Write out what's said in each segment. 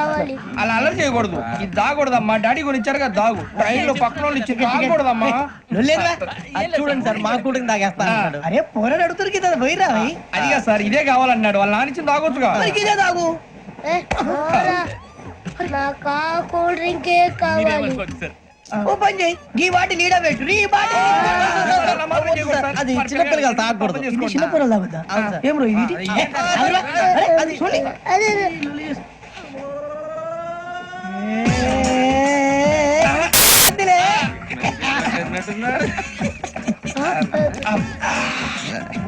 కావాలి అలా అలర్ చేయకూడదు ఇది దాగకూడదమ్మా డాడీ కొని ఇచ్చారు కదా దాగు ట్రైన్లో పక్కన వాళ్ళు ఇచ్చి దాగకూడదమ్మా చూడండి సార్ మా కూడా అన్నాడు. అరే పోరాడు అడుగుతారు కదా పోయిరా. అదిగా సార్ ఇదే కావాలన్నాడు వాళ్ళ తాగొచ్చుగా మరి ఇదే తాగు ఏ, పోరా. నాకు ఆ కూల్ డ్రింకే కావాలి ఓ పని చేయి ఈ బాటి లీడ పెట్టు ఈ బాటి అది చిన్నపిల్లలు తాగకూడదు ఇది చిన్న పొరలు తాగుతా ఏం రో ఇది ఏ, ఆగురా. అరే, అది చూడండి అదే.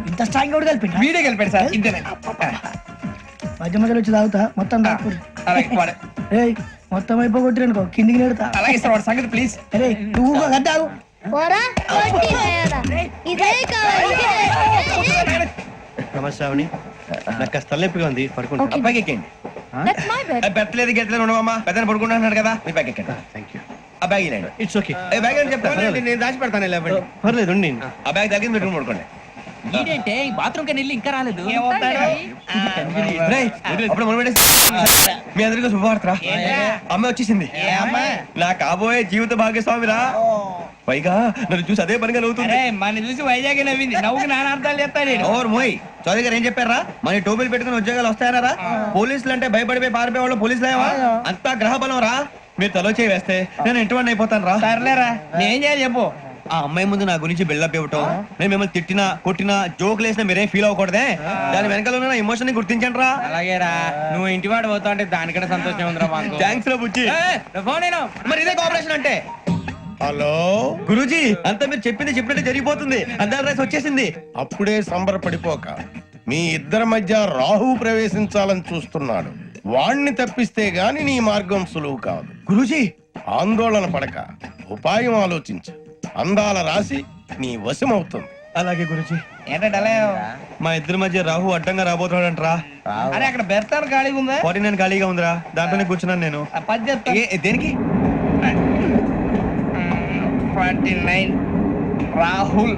ఇంత స్ట్రాంగ్ కూడా కలిపి వీడే సార్ ఇంతేనే. మధ్య మధ్యలో వచ్చి తాగుతా మొత్తం తాగుతుంది అలాగే వాడు- ఏయ్ మొత్తం అయిపోగొట్టిరనుకో కిందికి నేడుతా. అలాగే సార్ వాడు సంగతి ప్లీజ్ అరే నువ్వు ఇదే. నమస్తే శ్రావణి. నాకు కాస్త తలెప్పిగా ఉంది పడుకుంటా అబ్బాయికి ఎక్కండి. పెట్టలేదు గెట్టలేదు ఉండవమ్మా. పెద్దని పడుకుంటున్నాడు కదా మీ బ్యాగ్ ఎక్కండి. థ్యాంక్ యూ ఆ బ్యాగ్ ఇలాండి ఇట్స్ ఓకే ఏ బ్యాగ్ అని చెప్తాను నేను దాచి పెడతాను లేవండి పర్లేదు ఉండి ఆ బ్యాగ్ తగ్గింది పెట్టుకుని పడుకోండి. ఏంటంటే బాత్రూమ్ కని వెళ్ళి ఇంకా రాలేదు. రేయ్, అప్పుడు మొదలు పెట్టేసి. మీ అందరికీ శుభవార్తరా అమ్మ వచ్చేసింది. నా కాబోయే జీవిత భాగ్యస్వామిరా. పైగా నన్ను చూసి అదే పనిగా నవ్వుతుంది. మన చూసి వైజాగ్ నవ్వింది. నవ్వుకి నాన్న అర్థాలు చెప్తాడు ఓర్ మోయ్. చౌదరి గారు ఏం చెప్పారా? మన టోబీలు పెట్టుకుని ఉద్యోగాలు వస్తాయనరా పోలీసులు అంటే భయపడిపోయి పారిపోయే వాళ్ళు పోలీసులేవా అంతా గ్రహ బలం రా. మీరు తలో చేయి వేస్తే నేను ఇంటివాడిని అయిపోతాను రా. సర్లేరా నేం చేయాలి చెప్పు. ఆ అమ్మాయి ముందు నా గురించి బిల్డప్ ఇవ్వటం నేను మిమ్మల్ని తిట్టినా కొట్టినా జోకులు వేసినా మీరేం ఫీల్ అవ్వకూడదే? దాని వెనకాల ఉన్న ఎమోషన్ని గుర్తించండి రా అలాగేరా నువ్వు ఇంటి వాడు పోతా అంటే దానికంటే సంతోషం ఉందిరా మాకు. థ్యాంక్స్ రా బుజ్జి. ఫోన్ అయినా మరి ఇదే కోఆపరేషన్ అంటే? హలో? గురూజీ అంతా మీరు చెప్పింది చెప్పినట్టు జరిగిపోతుంది. అందరి రైస్ వచ్చేసింది. అప్పుడే సంబరపడిపోక మీ ఇద్దరి మధ్య రాహు ప్రవేశించాలని చూస్తున్నాడు. వాణ్ణి తప్పిస్తే గాని నీ మార్గం సులువు కాదు. గురూజీ! ఆందోళన పడక. ఉపాయం ఆలోచించు. అందాల రాశి నీ వశమవుతుంది. అలాగే గురూజీ. ఏంటంటే మా ఇద్దరి మధ్య రాహు అడ్డంగా రాబోతున్నాడంట్రా. అరే అక్కడ బెర్తాను ఖాళీగా ఉందా? ఫార్టీ నైన్ ఖాళీగా ఉందిరా. దాంట్లోనే కూర్చున్నాను నేను. పది చెప్తా. ఏ, దేనికి? Forty nine. రాహుల్.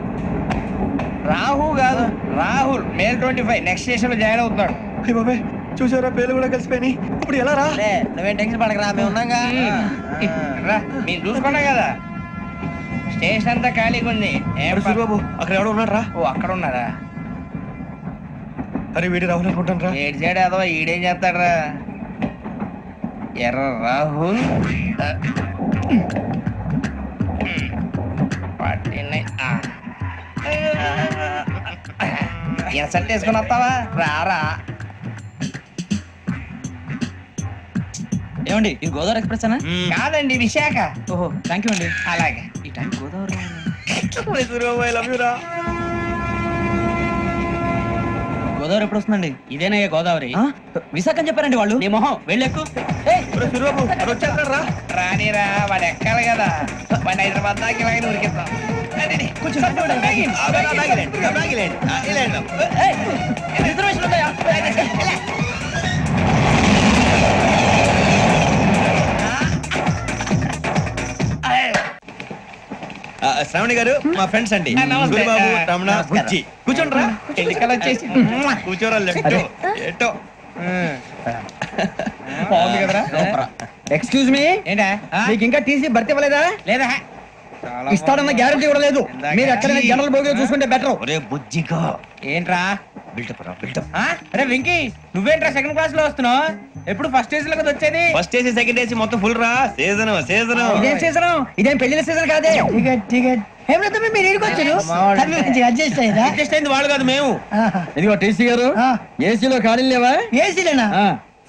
రాహు కాదు Rahul. May twenty five. Next స్టేషన్లో జాయిన్ అవుతున్నాడు. అయ్య బాబాయ్. చూసారా పేర్లు కూడా కలిసిపోయినాయి ఇప్పుడు ఎలా రా నువ్వేం టెన్షన్ పడకరా మేము ఉన్నాగా రా మీరు చూసుకున్నా కదా స్టేషన్ అంతా ఖాళీగా ఉంది సూరిబాబు అక్కడ ఎవడో ఉన్నాడు రా ఓ అక్కడ ఉన్నారా అరే వీడి రాహుల్ అనుకుంటాను రా ఏడు సైడ్ అదో ఈడేం చేస్తాడరా ఎర్ర రాహుల్ ఇన్సల్ట్ వేసుకుని వస్తావా రారా ఏమండి ఇది గోదావరి ఎక్స్ప్రెస్ అనా కాదండి విశాఖ ఓహో థ్యాంక్ యూ అండి అలాగే ఈ టైం గోదావరి గోదావరి ఎప్పుడు వస్తుందండి ఇదేనయ్య గోదావరి విశాఖ అని చెప్పారండి వాళ్ళు నీ మొహం వెళ్ళెక్కు రానిరా వాడు ఎక్కాలి కదా వాడిని హైదరాబాద్ దాకా ఇలాగే ఉరికిద్దాం రండి, కూర్చో, కూర్చో, బ్యాగ్ ఇయ్యి. ఆ బ్యాగ్, ఆ బ్యాగ్ ఇలాండి, ఆ బ్యాగ్ ఇలాండి. ఆ, ఇలాండి. రిజర్వేషన్ ఉంటాయా శ్రావణి గారు మా ఫ్రెండ్స్ అండి. నమస్తే. సూరిబాబు ఆ, రమణ నమస్కారం. బుజ్జి. కూర్చోండి రా ఎన్నికలు వచ్చేసి కూర్చోరా బాగుంది కదరా? ఎక్స్క్యూజ్ మీ ఏంటా? మీకు ఇంకా టీసీ భర్తీ ఇవ్వలేదా లేదా? ఇస్తాడన్న గ్యారంటీ కూడా లేదు. మీరు ఎక్కడైనా జనరల్ బోగిలో చూసుకుంటే బెటర్ ఒరే బుజ్జిగా. ఏంట్రా? బిల్డప్ రా బిల్డప్? అరే వెంకీ నువ్వేంట్రా సెకండ్ క్లాస్లో వస్తున్నావు? ఎప్పుడు ఫస్ట్ ఏజ్లో కదా వచ్చేది? ఫస్ట్ ఏసీ సెకండ్ ఏసీ మొత్తం ఫుల్ రా. సీజన్ సీజన్ ఇదేం సీజన్ ఇదేం పెళ్ళిన సీజన్ కాదే? టికెట్ టికెట్ మీరు అడ్జస్ట్ అయింది వాళ్ళు కాదు మేము. ఇదిగో టీసీ గారు ఏసీలో ఖాళీ లేవా? ఏసీలేనా?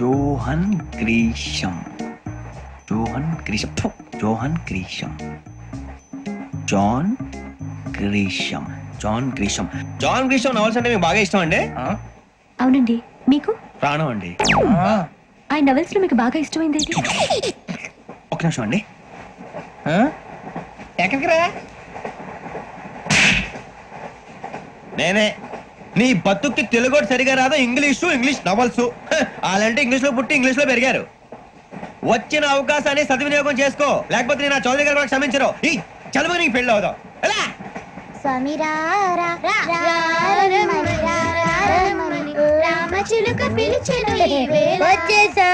John Grisham. Johan Grisham. Johan Grisham. John Grisham. John Grisham. John Grisham novels అంటే మీకు బాగా ఇష్టం అండి? అవునండి. మీకు? ప్రాణం అండి. ఆయన నవెల్స్లో మీకు బాగా ఇష్టమైంది ఏంటి? ఒక నిమిషం అండి. ఎక్కడికి రా? నేనే. నీ బతుక్కి తెలుగు ఒకటి సరిగా రాదు ఇంగ్లీషు ఇంగ్లీష్ నవల్స్ అలాంటి ఇంగ్లీష్లో పుట్టి ఇంగ్లీష్లో పెరిగారు వచ్చిన అవకాశాన్ని సద్వినియోగం చేసుకో లేకపోతే నేను నా చౌదరి గారు కూడా క్షమించరు ఈ చదువు నీకు పెళ్ళి అవుదాం ఎలా రామచిలుక పిలిచెను వచ్చేసా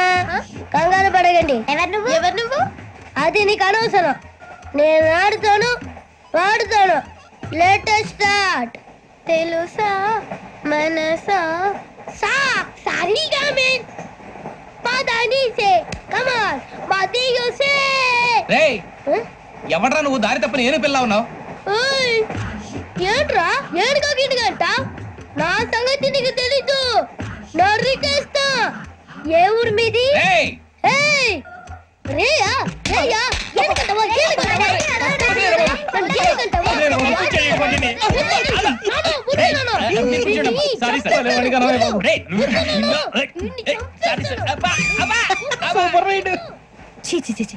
కంగారు పడగండి ఎవరు నువ్వు ఎవరు నువ్వు అది నీకు అనవసరం నేను ఆడుతాను పాడుతాను లేటెస్ట్ స్టార్ట్ తెలుసా మనసా సా సారీగా మీన్ పదని సే కమాన్ మదియు సే రేయ్ ఎవడ్రా నువ్వు దారి తప్ప నేను పిల్ల ఉన్నావు ఏంట్రా గిట్టుగంట నా సంగతి నీకు తెలీదు నరికేస్తా ఏ ఊరు మీది సూపర్ రైడ్ చీ చీ చీ చీ.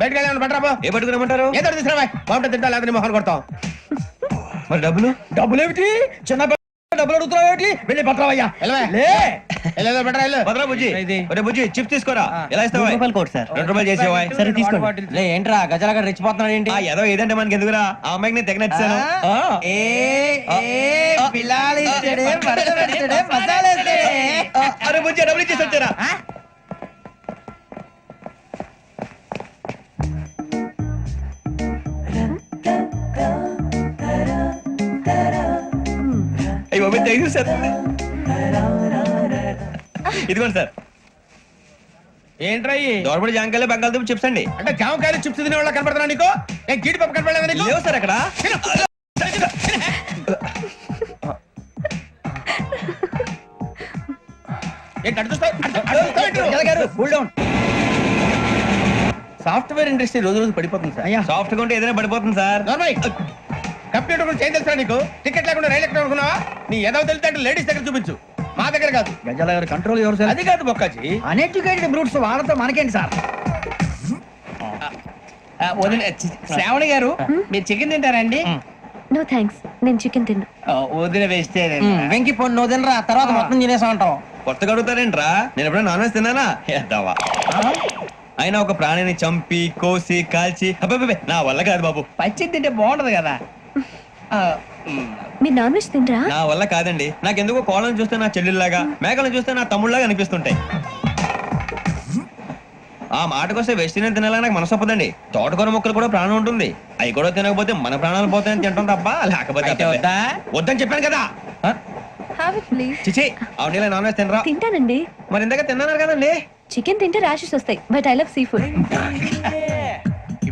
బయటకు వెళ్ళాను బట్రా బా ఏ పట్టుకురమ్మంటారు ఏదో తీసుకురా బాగుంటుంది తింటా లేదా నీ మొహాన్ని కొడతాం. మరి డబ్బులు? డబ్బులు ఏమిటి చిన్న డబ్బులు అడుగుతున్నావు ఏమిటి? వెళ్ళి పట్టరావయ్యా వెళ్ళవే. బుజ్జి. ఒరే బుజ్జి చిప్స్ తీసుకోరా? ఎలా ఇస్తావా రూపాయలు కోట్ సార్. రెండు రూపాయలు చేసేవా సరే తీసుకోండి. లే ఏంట్రా? గజాల గారు రెచ్చిపోతున్నాడు ఏంటి ఆ ఏదో ఏదంటే మనకి ఎందుకురా ఆ అమ్మాయికి నేను తెగ నచ్చాను అరే బుజ్జి డబ్బులు ఇచ్చేసి వచ్చారా? థ్యాంక్ సార్ ఇదిగోండి సార్. ఏంట్రా ఇయి? దోరబడి జాంకాయలు బంగాళదుంప చిప్స్ అండి. అంటే జామకాయలు చిప్స్ తినే వాళ్ళ కనపడుతున్నా నీకు? నేను జీడిపప్పు కనపడలేదా లేవు సార్ అక్కడ. సాఫ్ట్వేర్ ఇండస్ట్రీ రోజు రోజు పడిపోతుంది సార్. అయ్యా. సాఫ్ట్గా ఉంటే ఏదైనా పడిపోతుంది సార్. కంప్యూటర్ గురించి ఏం తెలుసా నీకు? టికెట్ లేకుండా రైలు ఎక్కడ అనుకున్నావా? నీ ఏదో తెలితే అంటే లేడీస్ దగ్గర చూపించు. మా దగ్గర కాదు. గజాల గారు కంట్రోల్ ఎవరు సార్? అది కాదు బొక్కాజీ. అన్ఎడ్యుకేటెడ్ బ్రూట్స్ వాళ్ళతో మనకేంటి సార్? ఆ, వదిన చి- శ్రావణి గారు మీరు చికెన్ తింటారండి? నో థ్యాంక్స్ నేను చికెన్ తిన్నా. ఆ, వదిన వేస్తే వెంకి పొన్ను నువ్వు తినరా తర్వాత మొత్తం తినేసా ఉంటాం. కొత్తగా అడుగుతారేంట్రా నేను ఎప్పుడైనా నాన్ వెజ్ తిన్నానా? ఎద్దావా అయినా ఒక ప్రాణిని చంపి కోసి కాల్చి. అబ్బబ్బబ్బే, నా వల్ల కాదు బాబు. పచ్చి తింటే బాగుంటది కదా. మీరు నాన్ వెజ్ తినరా నా వల్ల కాదండి. నాకెందుకో కోళ్ళని చూస్తే నా చెల్లెల్లాగా మేకలను చూస్తే నా తమ్ముళ్ళగా అనిపిస్తుంటాయి. ఆ మాటకొస్తే వెస్టిరియన్ తినాలని నాకు మనసు ఒప్పదండి. తోటకూర మొక్కలు కూడా ప్రాణం ఉంటుంది. అవి కూడా తినకపోతే మన ప్రాణాలు పోతాయని తింటాం తప్ప లేకపోతే. వద్దా? వద్దని చెప్పాను కదా. చిచి అవునీ నాన్ వెజ్ తినరా? తింటానండి. మరి ఇందాక తిన్నాను కదండి. చికెన్ తింటే ర్యాషెస్ వస్తాయి but I love sea food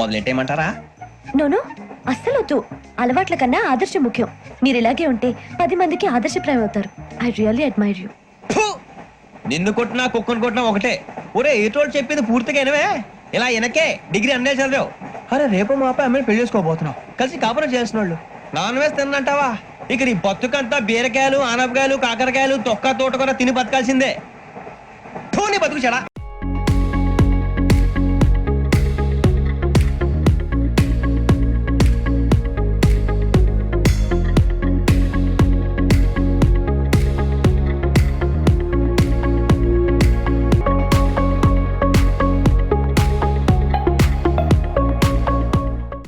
మొదలెట్టేయమంటారా? No no అస్సలు వద్దు అలవాట్ల కన్నా ఆదర్శం ముఖ్యం. మీరు ఇలాగే ఉంటే పది మందికి ఆదర్శప్రాయం అవుతారు. I really admire you. ఫు! నిన్ను కొట్టినా కుక్కను కొట్టినా ఒకటే. ఒరే ఏటోళ్ళు చెప్పింది పూర్తిగా వినవే? ఇలా వెనకే డిగ్రీ అన్నే చదివావు. అరే రేపు మా అబ్బాయి అమ్మని పెళ్ళి చేసుకోబోతున్నావు కలిసి కాపురం చేసిన వాళ్ళు నాన్ వేసి తిన్నంటావా? ఇక నీ బతుకంతా బీరకాయలు ఆనపకాయలు కాకరకాయలు తొక్క తోట కూడా తిని బతకాల్సిందే. ఠూ, నీ బతుకు చెడా.